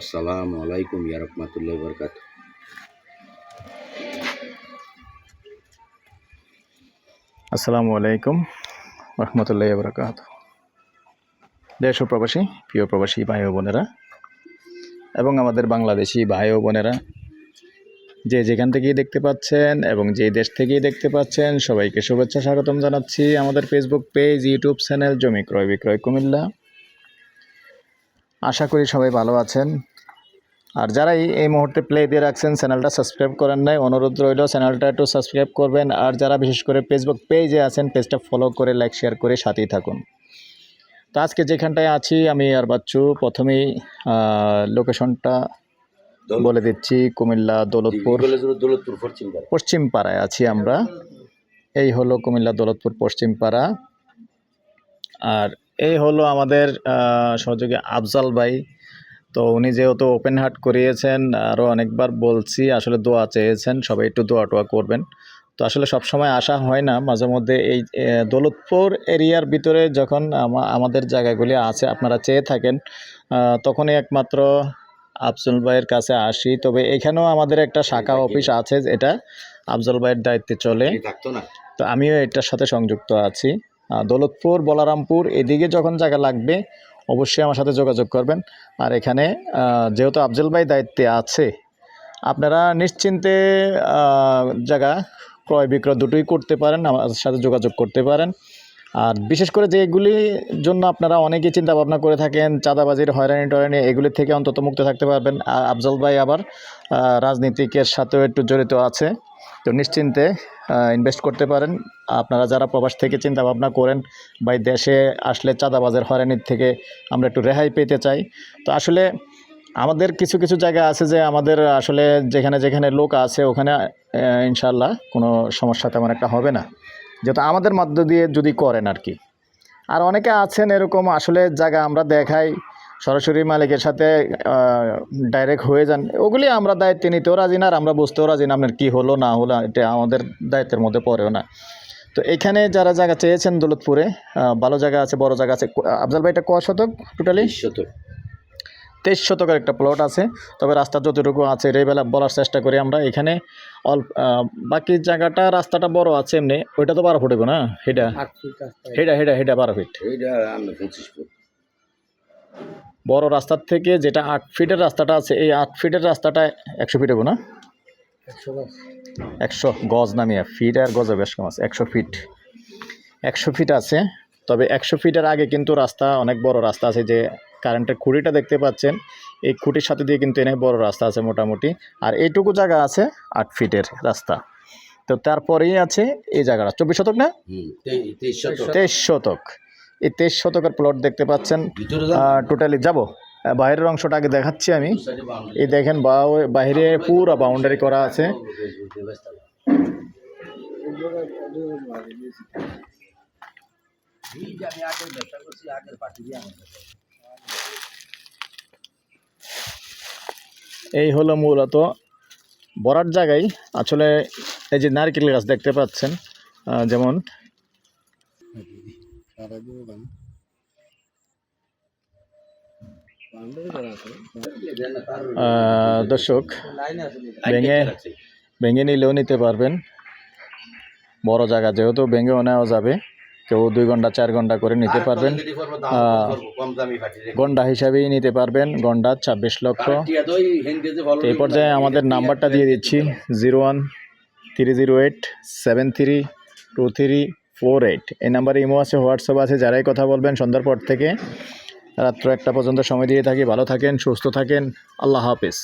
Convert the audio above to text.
আসসালামু আলাইকুম, ইয়া রহমাতুল্লাহ বরকাত আসসালামু আলাইকুম, রহমতুল্লাহ বরকাত দেশ ও প্রবাসী, প্রিয় প্রবাসী ভাই ও বোনেরা, এবং আমাদের বাংলাদেশি ভাই ও বোনেরা, যে যেখান থেকেই দেখতে পাচ্ছেন এবং যে দেশ থেকেই দেখতে পাচ্ছেন, সবাইকে শুভেচ্ছা, স্বাগতম জানাচ্ছি আমাদের ফেসবুক পেজ ইউটিউব চ্যানেল জমি ক্রয় বিক্রয় কুমিল্লা। আশা করি সবাই ভালো আছেন। আর যারাই এই মুহূর্তে প্লে দিয়ে রাখছেন চ্যানেলটা সাবস্ক্রাইব করেন নাই অনুরোধ রইল চ্যানেলটা একটু সাবস্ক্রাইব করবেন। আর যারা বিশেষ করে ফেসবুক পেজে আছেন পেজটা ফলো করে লাইক শেয়ার করে সাথেই থাকুন। তো আজকে যেখানটায় আছি আমি আর বাচ্চু। প্রথমেই লোকেশনটা বলে দিচ্ছি কুমিল্লা দৌলতপুর। দৌলতপুর পশ্চিম পাড়ায় আছি আমরা। এই হলো কুমিল্লা দৌলতপুর পশ্চিম পাড়া আর এই হলো আমাদের সহযোগী আফজাল ভাই। তো উনি যেহেতু ওপেন হার্ট করিয়েছেন আরও অনেকবার বলছি আসলে দোয়া চেয়েছেন সবাই একটু দোয়া টোয়া করবেন। তো আসলে সব সময় আসা হয় না মাঝে মধ্যে এই দৌলতপুর এরিয়ার ভিতরে যখন আমাদের জায়গাগুলি আছে আপনারা চেয়ে থাকেন তখনই একমাত্র আফজল ভাইয়ের কাছে আসি। তবে এখানেও আমাদের একটা শাখা অফিস আছে এটা আফজল ভাইয়ের দায়িত্বে চলে। তো আমিও এটার সাথে সংযুক্ত আছি। দৌলতপুর বলারামপুর এদিকে যখন জায়গা লাগবে অবশ্যই আমার সাথে যোগাযোগ করবেন। আর এখানে যেহেতু আফজল ভাই দায়িত্বে আছে, আপনারা নিশ্চিন্তে জায়গা ক্রয় বিক্রয় দুটোই করতে পারেন, আমার সাথে যোগাযোগ করতে পারেন। আর বিশেষ করে যেগুলির জন্য আপনারা অনেকেই চিন্তা ভাবনা করে থাকেন, চাঁদাবাজির, হয়রানি টয়রানি, এগুলি থেকে অন্তত মুক্ত থাকতে পারবেন। আর আফজল ভাই আবার রাজনীতিকের সাথেও একটু জড়িত আছে। তো নিশ্চিন্তে ইনভেস্ট করতে পারেন। আপনারা যারা প্রবাস থেকে চিন্তা ভাবনা করেন বা দেশে আসলে চাঁদাবাজের, হয়রানির থেকে আমরা একটু রেহাই পেতে চাই। তো আসলে আমাদের কিছু কিছু জায়গা আছে যে আমাদের আসলে যেখানে যেখানে লোক আছে, ওখানে ইনশাল্লাহ কোনো সমস্যা তেমন একটা হবে না। যেহেতু আমাদের মধ্য দিয়ে যদি করেন আর কি আর অনেকে আছেন এরকম আসলে জায়গা আমরা দেখাই, সরাসরি মালিকের সাথে ডাইরেক্ট হয়ে যান, ওগুলি আমরা দায়িত্ব নিতেও রাজি না আর আমরা বুঝতেও রাজি না আপনার কী হলো, না হলো, এটা আমাদের দায়িত্বের মধ্যে পড়েও না। তো এখানে যারা জায়গা চেয়েছেন দৌলতপুরে ভালো জায়গা আছে, বড় জায়গা আছে, আফজাল ভাই এটা ক শতক টোটালি শতক। তেইশ শতকের একটা প্লট আছে। তবে রাস্তা যতটুকু আছে এটাই বেলা বলার চেষ্টা করি আমরা। এখানে অল্প বাকি জায়গাটা রাস্তাটা বড় আছে এমনি। ওইটা তো বারো ফুট না? হেটা হেটা হেটা হেটা বারো ফুট। বড় রাস্তার থেকে যেটা আট ফিটের রাস্তাটা আছে এই আট ফিটের রাস্তাটা একশো ফিট হব না? একশো গজ। নামিয়ে ফিট আর গজে বেশ কম আছে একশো ফিট। একশো ফিট আছে তবে একশো ফিটের আগে কিন্তু রাস্তা অনেক বড় রাস্তা আছে যে কারেন্টের খুঁটিটা দেখতে পাচ্ছেন। এই খুঁটির সাথে দিয়ে কিন্তু এনে বড় রাস্তা আছে মোটামুটি। আর এইটুকু জায়গা আছে আট ফিটের রাস্তা। তো তারপরেই আছে এই জায়গাটা। চব্বিশ শতক না? তেইশ শতক। এই তেইশ শতকের প্লট দেখতে পাচ্ছেন। টোটালি যাব। বাইরের অংশটা আগে দেখাচ্ছি আমি। এই দেখেন বাইরে পুরো বাউন্ডারি করা আছে। আমি আগের ব্যবসা করছি আগের পার্টি দিয়ে আমার ব্যবসা। এই হলো মূলত বরার জায়গায় আসলে এই যে নারকেল গাছ দেখতে পাচ্ছেন যেমন দর্শক, ভেঙে ভেঙে নিলেও নিতে পারবেন। বড় জায়গা যেহেতু ভেঙেও নেওয়া যাবে। কেউ দুই ঘণ্টা চার ঘণ্টা করে নিতে পারবেন। গন্ডা হিসাবেই নিতে পারবেন গন্ডা ছাব্বিশ লক্ষ। এই পর্যায়ে আমাদের নাম্বারটা দিয়ে দিচ্ছি zero one three zero eight seven three two three four eight. এই নাম্বারে ইমো আছে হোয়াটসঅ্যাপ আছে যারাই কথা বলবেন সন্ধ্যার পর থেকে। রাত্র একটা পর্যন্ত সময় দিয়ে থাকি। ভালো থাকেন সুস্থ থাকেন। আল্লাহ হাফিজ।